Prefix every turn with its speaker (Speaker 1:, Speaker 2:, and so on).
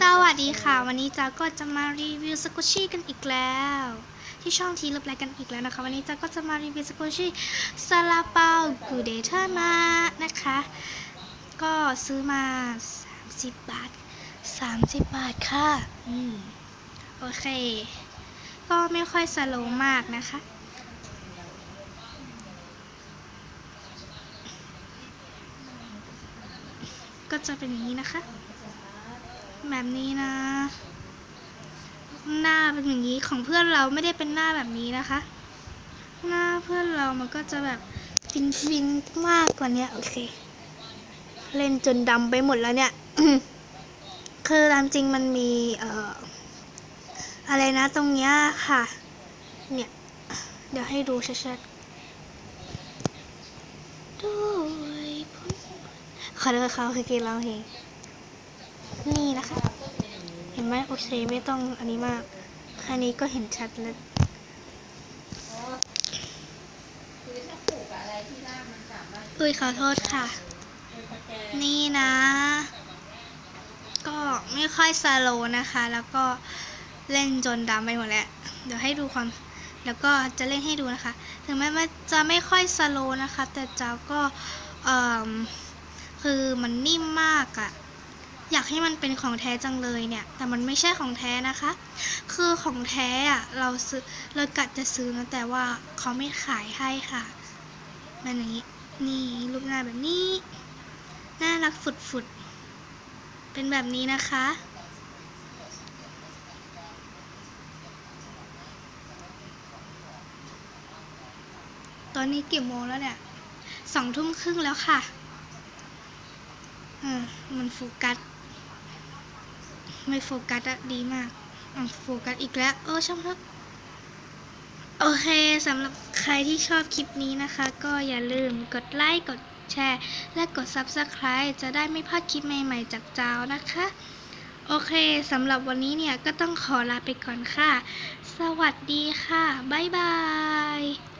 Speaker 1: สวัสดีค่ะ วันนี้จ้าก็จะมารีวิวสกุชี่กันอีกแล้ว ที่ช่องทีลับแลกันอีกแล้วนะคะ วันนี้จ้าก็จะมารีวิวสกุชี่ซาลาเปากูเดเทอร์มานะคะ ก็ซื้อมา 30 บาท 30 บาทค่ะอืมโอเค ก็ไม่ค่อยสโลมากนะคะก็จะเป็นอย่างนี้นะคะ แบบนี้นะ หน้าเป็นอย่างนี้ของเพื่อนเราไม่ได้เป็นหน้าแบบนี้นะคะ หน้าเพื่อนเรามันก็จะแบบฟินฟินมากกว่านี้โอเค เล่นจนดำไปหมดแล้วเนี่ยคือตามจริงมันมีเอ่ออะไรนะตรงเนี้ยค่ะ เนี่ย เดี๋ยวให้ดูชัดๆด้วยผลขอโทษเขาคือกินร้องเพลง นี่นะคะ เห็นไหมโอเคไม่ต้องอันนี้มากแค่นี้ก็เห็นชัดแล้ว
Speaker 2: อถ้าปลูกอะไรที่รากมันสามารถ
Speaker 1: เอ้ยขอโทษค่ะ
Speaker 2: นี่
Speaker 1: นะ ก็ไม่ค่อยสโลว์นะคะ แล้วก็เล่นจนดำไปหมดแล้ว เดี๋ยวให้ดูความแล้วก็จะเล่นให้ดูนะคะ ถึงแม้จะไม่ค่อยสโลว์นะคะ แต่เจ้าก็คือมันนิ่มมากอะ อยากให้มันเป็นของแท้จังเลยเนี่ย แต่มันไม่ใช่ของแท้นะคะ คือของแท้อะเราซื้อเรากัดจะซื้อนะแต่ว่าเขาไม่ขายให้ค่ะ มันอย่างนี้ นี่รูปหน้าแบบนี้ น่ารักฝุดๆ เป็นแบบนี้นะคะ ตอนนี้กี่โมงแล้วเนี่ยสองทุ่มครึ่งแล้วค่ะอ่ามันโฟกัส ไม่โฟกัสอะดีมากอะโฟกัสอีกแล้ว เออช่างเถอะโอเคสำหรับใครที่ชอบคลิปนี้นะคะ ก็อย่าลืมกดไลค์กดแชร์ และกด Subscribe จะได้ไม่พลาดคลิปใหม่ๆจากจาวนะคะ โอเคสำหรับวันนี้เนี่ยก็ต้องขอลาไปก่อนค่ะ สวัสดีค่ะ บ๊ายบาย